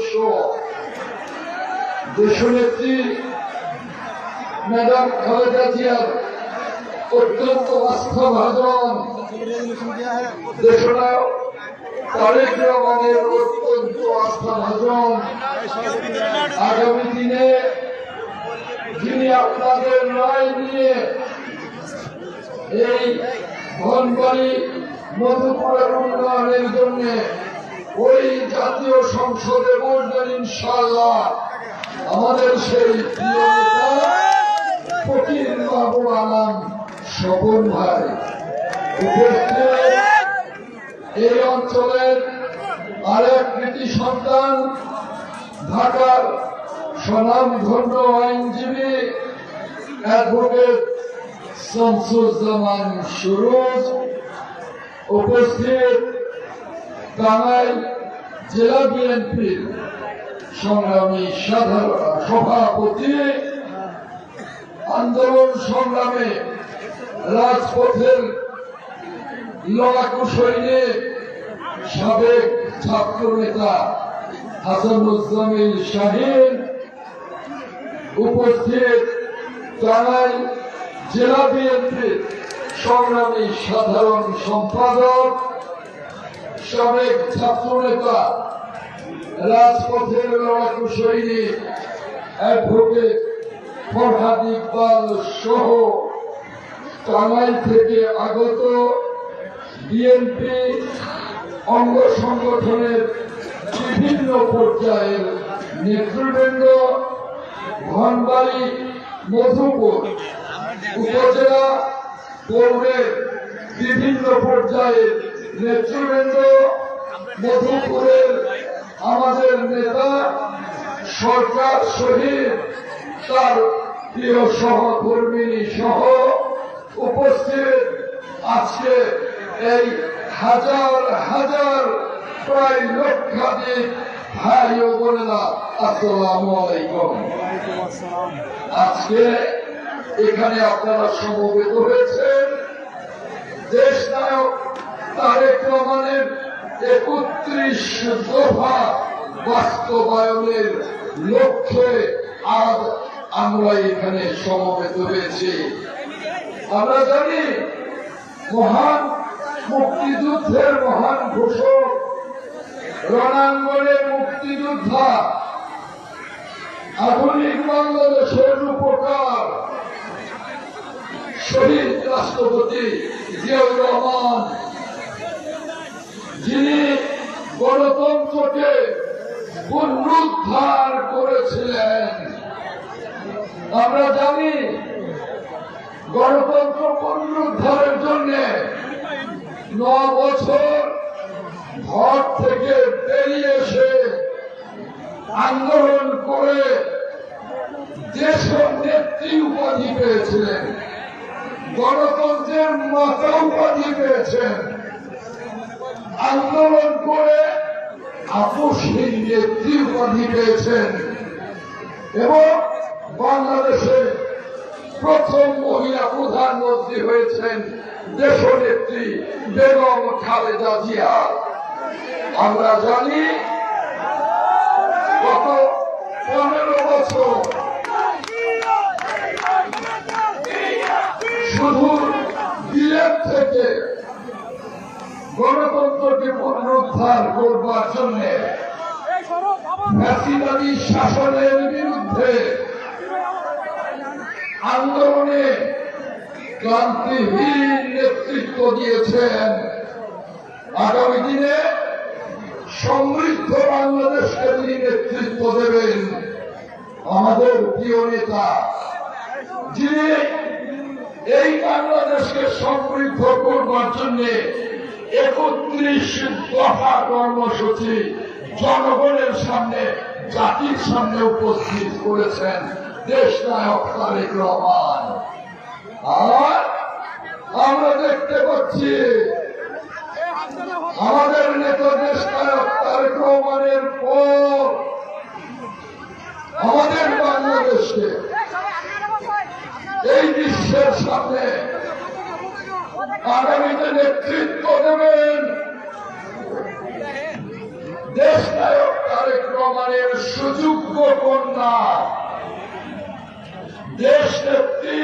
সদস্য ম্যাডাম খালেদা জিয়ার অত্যন্ত তারেক রহমানের অত্যন্ত আগামী দিনে যিনি আপনাদের রায় নিয়ে এই ধনবাড়ি মধুপুরের উন্নয়নের জন্য ওই জাতীয় সংসদে বসবেন ইনশাল্লাহ আমাদের সেই নেতা আনাম স্বপন ভাই। এই অঞ্চলের আরেক কৃতি সন্তান, ঢাকার স্বনামধন্য আইনজীবী অ্যাডভোকেট শামসুজ্জামান সুরজ। উপস্থিত টাঙ্গাইল জেলা বিএনপির সংগ্রামী সভাপতি, আন্দোলন সংগ্রামে রাজপথের লড়াকু সৈনিক, সাবেক ছাত্র নেতা হাসানুজ্জামিল শাহিন উপস্থিত টাঙ্গাইল জেলা বিএনপির সংগ্রামী সাধারণ সম্পাদক সাবেক ছাত্র নেতা রাজপথের সৈনিক, অ্যাডভোকেট ফরহাদ ইকবাল সহ টাঙ্গাইল থেকে আগত বিএনপি অঙ্গ সংগঠনের বিভিন্ন পর্যায়ের নেতৃবৃন্দ ধনবাড়ি মধুপুর উপজেলা পৌরের বিভিন্ন পর্যায়ের নেতৃবৃন্দ মধুপুরের আমাদের নেতা, সরকার শহীদ, তার প্রিয় সহকর্মিনী সহ উপস্থিত আজকে এই হাজার হাজার, প্রায় লক্ষাধিক ভাই ও বোনেরা, আসসালামু আলাইকুম। আজকে এখানে আপনারা সমবেত হয়েছেন। দেশ নায়ক তারেক রহমানের একত্রিশ দফা বাস্তবায়নের লক্ষ্যে আজ আমরা এখানে সমবেত হয়েছি। আমরা জানি মহান মুক্তিযুদ্ধের মহান ঘোষক রণাঙ্গনের মুক্তিযোদ্ধা আধুনিক বাংলাদেশের রূপকার শহীদ রাষ্ট্রপতি জিয়াউর রহমান যিনি গণতন্ত্রকে পুনরুদ্ধার করেছিলেন। আমরা জানি গণতন্ত্র পুনরুদ্ধারের জন্য ন বছর ঘর থেকে বেরিয়ে এসে আন্দোলন করে দেশ নেত্রী উপাধি পেয়েছিলেন। গণতন্ত্রের মাতা উপাধি পেয়েছেন। আন্দোলন করে আপসহীন নেত্রী উপাধি পেয়েছেন। এবং বাংলাদেশে প্রথম মহিলা প্রধানমন্ত্রী হয়েছেন দেশনেত্রী বেগম খালেদা জিয়া। আমরা জানি গত পনেরো বছর শুধু বিলেট থেকে গণতন্ত্রকে পুনরুদ্ধার করবার জন্য ফ্যাসিবাদী শাসনের বিরুদ্ধে আন্দোলনে ক্লান্তিহীন নেতৃত্ব দিয়েছেন। আগামী দিনে সমৃদ্ধ বাংলাদেশকে তিনি নেতৃত্ব দেবেন। আমাদের প্রিয় নেতা, যিনি এই বাংলাদেশকে সমৃদ্ধ করবার জন্য একত্রিশ দফা কর্মসূচি জনগণের সামনে, জাতির সামনে উপস্থিত করেছেন দেশ নায়ক তারেক রহমান। আর আমরা দেখতে পাচ্ছি আমাদের নেতা দেশ নায়ক তারেক রহমানের পর আমাদের বাংলাদেশকে এই বিশ্বের সামনে আগামীতে নেতৃত্ব দেবেন দেশ নায়ক তারেক রহমানের সুযোগ্য কন্যা দেশ নেত্রী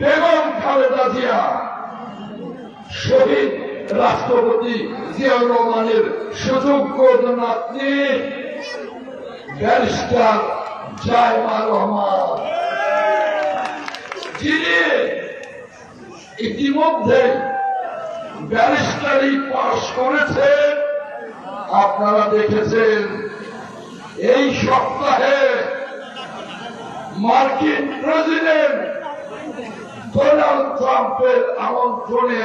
বেগম খালেদা জিয়া শহীদ রাষ্ট্রপতি জিয়াউর রহমানের সুযোগ্য নাতনি ব্যারিস্টার জায়মা রহমান। যিনি ইতিমধ্যে ব্যারিস্টারি পাশ করেছেন আপনারা দেখেছেন, এই সপ্তাহে মার্কিন প্রেসিডেন্ট ডোনাল্ড ট্রাম্পের আমন্ত্রণে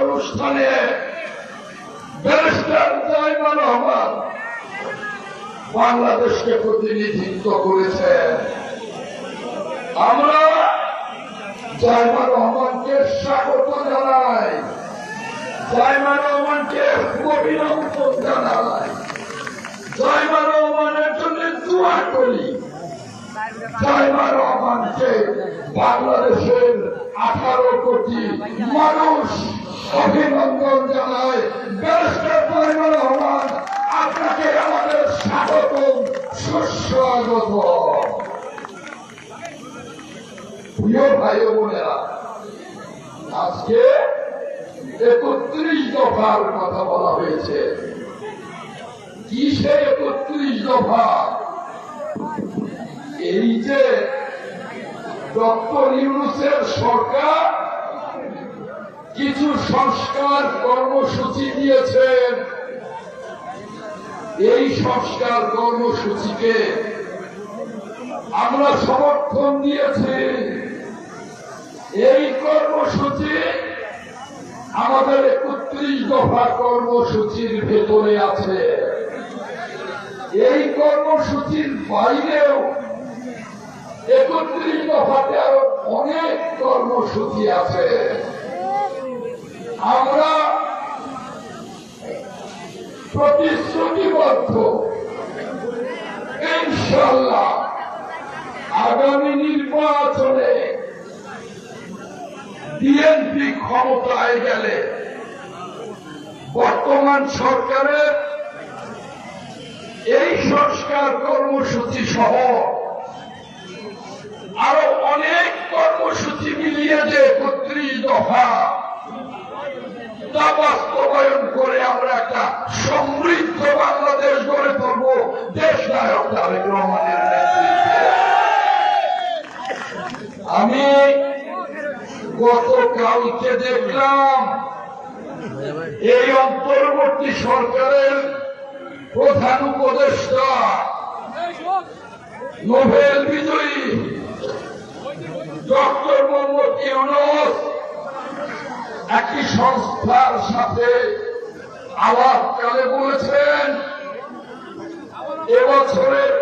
অনুষ্ঠানে রহমান বাংলাদেশকে প্রতিনিধিত্ব করেছেন আমরা জাইমা রহমানকে স্বাগত জানাই। জাইমা রহমানকে অভিনন্দন জানাই। জাইমা রহমানের জন্য দোয়া করি। জাইমা রহমানকে বাংলাদেশের আঠারো কোটি মানুষ অভিনন্দন জানায়। ব্যারিস্টার জাইমা রহমান আপনাকে আমাদের স্বাগত সুস্বাগত। প্রিয় ভাই বোনেরা, আজকে একত্রিশ দফার কথা বলা হয়েছে। কি সে একত্রিশ দফা? এই যে ডক্টর ইউনুসের সরকার কিছু সংস্কার কর্মসূচি দিয়েছেন। এই সংস্কার কর্মসূচিকে আমরা সমর্থন দিয়েছি। এই কর্মসূচি আমাদের একত্রিশ দফা কর্মসূচির ভেতরে আছে। এই কর্মসূচির বাইরেও একত্রিশ দফাতে আরও অনেক কর্মসূচি আছে। আমরা প্রতিশ্রুতিবদ্ধ। ইনশাল্লাহ আগামী নির্বাচনে বিএনপি ক্ষমতায় গেলে বর্তমান সরকারের এই সংস্কার কর্মসূচি সহ আরও অনেক কর্মসূচি মিলিয়ে যে একত্রিশ দফা তা বাস্তবায়ন করে আমরা একটা সমৃদ্ধ বাংলাদেশ গড়ে তুলব, দেশ নায়ক তারেক রহমানের আমি গতকালকে দেখলাম, এই অন্তর্বর্তী সরকারের প্রধান উপদেষ্টা নোবেল বিজয়ী ডক্টর মোহাম্মদ ইউনুস, একটি সংস্থার সাথে আলাপকালে বলেছেন, এবছরের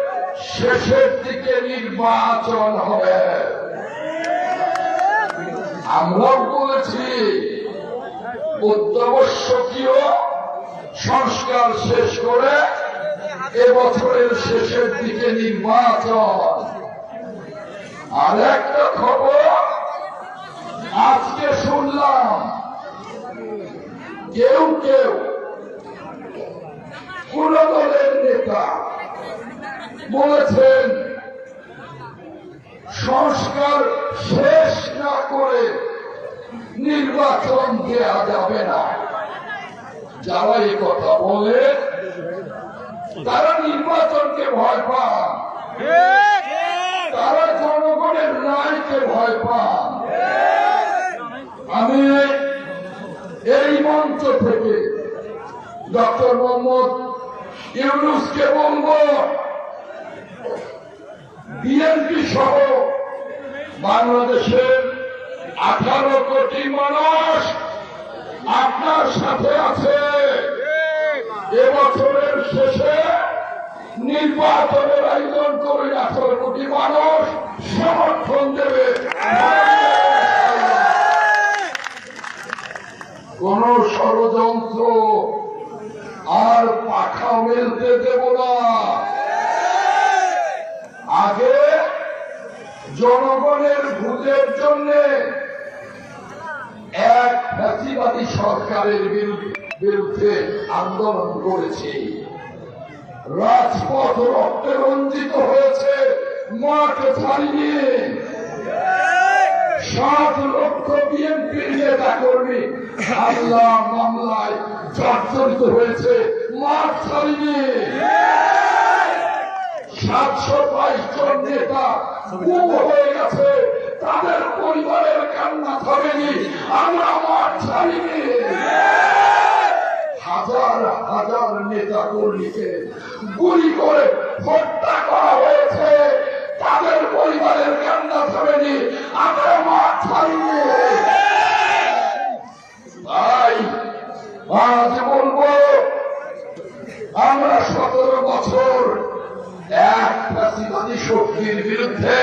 শেষের দিকে নির্বাচন হবে। আমরাও বলেছি, অত্যাবশ্যকীয় সংস্কার শেষ করে এবছরের শেষের দিকে নির্বাচন। আর একটা খবর আজকে শুনলাম। কেউ কেউ কোন দলের নেতা বলেছেন সংস্কার শেষ না করে নির্বাচন দেয়া যাবে না। যারা এই কথা বলে তারা নির্বাচনকে ভয় পান। তারা জনগণের রায়কে ভয় পান। আমি এই মঞ্চ থেকে ডক্টর মোহাম্মদ ইউনুসকে বলব, বিএনপি সহ বাংলাদেশের আঠারো কোটি মানুষ আপনার সাথে আছে। এবছরের শেষে নির্বাচনের আয়োজন করে আঠারো কোটি মানুষ সমর্থন দেবে। কোন ষড়যন্ত্র আর পাখা মেলতে দেব না। আগে জনগণের ভোটের জন্য এক ফ্যাসিবাদী সরকারের বিরু- বিরুদ্ধে আন্দোলন করেছি। রাজপথ রক্তে রঞ্জিত হয়েছে। মাঠ ছাড়িয়ে। সাত লক্ষ বিএনপির নেতা কর্মী। হামলা, মামলায় জর্জরিত হয়েছে। মাঠ ছাড়িয়ে। সাতশো বাইশ জন নেতা হয়ে গেছে। তাদের পরিবারের কান্না থামেনি। আমরা মাঠ ছাড়িনি হাজার হাজার নেতা কর্মীকে গুলি করে হত্যা করা হয়েছে। তাদের পরিবারের কান্না থামেনি, আমরা মাঠ ছাড়িনি। তাই আজ বলব, আমরা সতেরো বছর এক ফ্যাসিবাদী শক্তির বিরুদ্ধে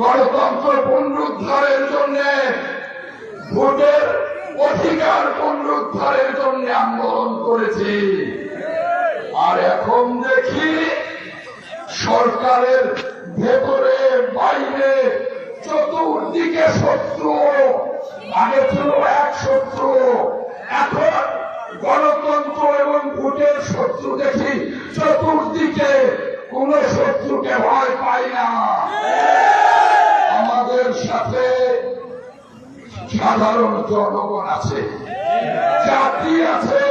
গণতন্ত্র পুনরুদ্ধারের জন্য ভোটের অধিকার পুনরুদ্ধারের জন্য আন্দোলন করেছি। আর এখন দেখি সরকারের ভেতরে, বাইরে, চতুর্দিকে শত্রু। আগে ছিল এক শত্রু, এখন গণতন্ত্র এবং ভোটের শত্রু দেখি। চতুর্দিকে কোন শত্রুকে ভয় পাই না আমাদের সাথে সাধারণ জনগণ আছে জাতি আছে।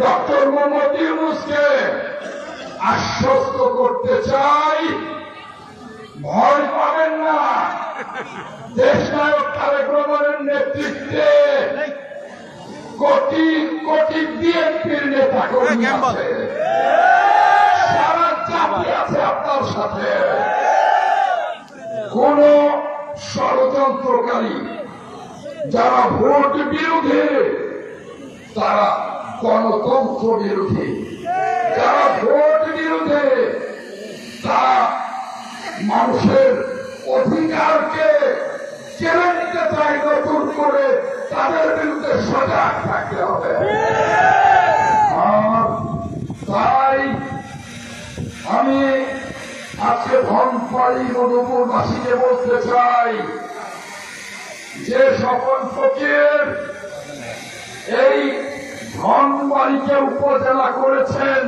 ডক্টর মোহাম্মদ ইউনুসকে আশ্বস্ত করতে চাই ভয় পাবেন না। দেশ নায়ক তারেক রহমানের নেতৃত্বে কোটি কোটি বিএনপির নেতা কর্মী আছে। সারা জাতি আছে আপনার সাথে। কোন ষড়যন্ত্রকারী যারা ভোট বিরোধী, তারা গণতন্ত্র বিরোধী। যারা ভোট বিরোধী, তারা মানুষের অধিকারকে কেড়ে নিতে চায় নতুন করে, তাদের বিরুদ্ধে সজাগ থাকতে হবে। আর তাই আমি আজকে ধনপাড়ি মধুপুরবাসীকে বলতে চাই যে সকল ফকির এই ধনবাড়িকে উপজেলা করেছেন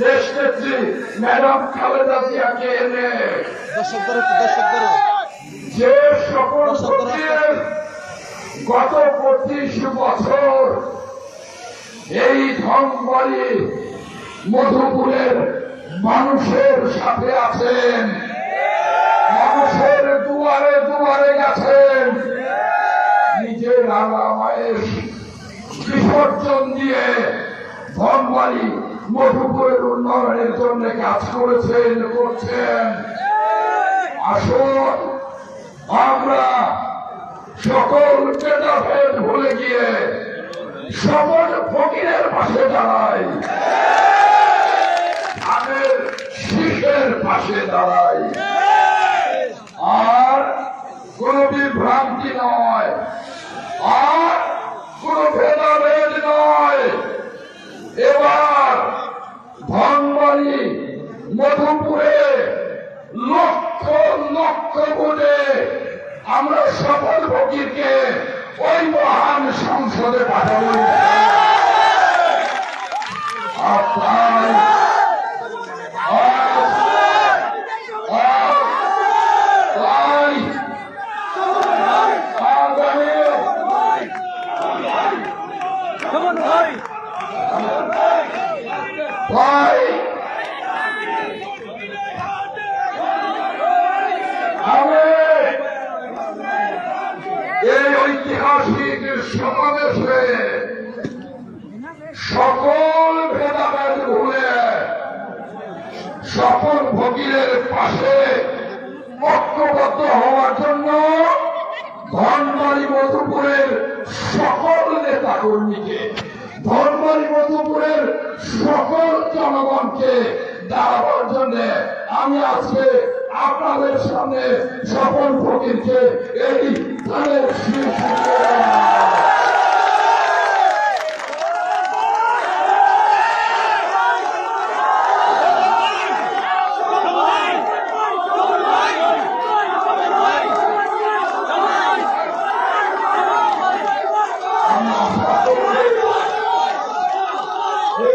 দেশ নেত্রী ম্যাডাম খালেদা জিয়াকে এনে। যে সকল ফকির গত পঁচিশ বছর এই ধনবাড়ি মধুপুরের মানুষের সাথে আছেন মানুষের দুয়ারে দুয়ারে গেছেন। বিসর্জন দিয়ে ধনবাড়ি মধুপুরের উন্নয়নের জন্য কাজ করেছেন, করছেন। আসুন, আমরা সকল ভেদ ভুলে গিয়ে সকল ফকিরের পাশে দাঁড়াই। ধানের শীষের পাশে দাঁড়াই। আর কোন বিভ্রান্তি নয় আর কোন ভেদাভেদ নয় এবার ধনবাড়ি মধুপুরে লক্ষ লক্ষ ভোটে আমরা সফল ফকিরকে ওই মহান সংসদে পাঠাবো আর তাই আজ আজ তাই আগামী এই ঐতিহাসিক সমাবেশে সকল ভেদাভেদ ভুলে সকল ভগীরের পাশে ঐক্যবদ্ধ হওয়ার জন্য কর্মীকে ধর্ম মধুপুরের সকল জনগণকে দাঁড়াবার জন্য আমি আজকে আপনাদের সামনে সকল ফকিরকে এই ধানের শীর্ষ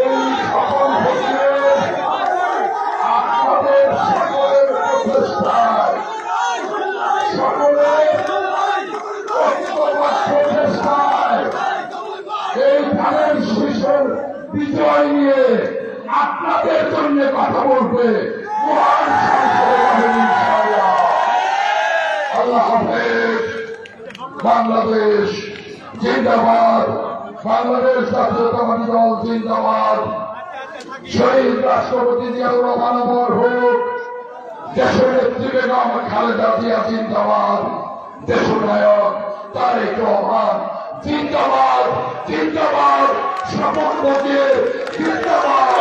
এই সকল ফকিরের আপনাদের সকলের প্রচেষ্টায় সকলের ঐক্যবদ্ধ চেষ্টায় এই ধানের শীষের বিজয় নিয়ে আপনাদের জন্য কথা বলবে মহান সংসদ বাহিনী ইনশাআল্লাহ। আল্লাহ হাফেজ বাংলাদেশ জিন্দাবাদ বাংলাদেশ জিন্দাবাদ রাষ্ট্রপতি জিয়াউর রহমান হোক দেশের নেত্রী বেগম খালেদা জিয়া জিন্দাবাদ দেশনায়ক তারেক রহমান জিন্দাবাদ জিন্দাবাদ বজিয়ে জিন্দাবাদ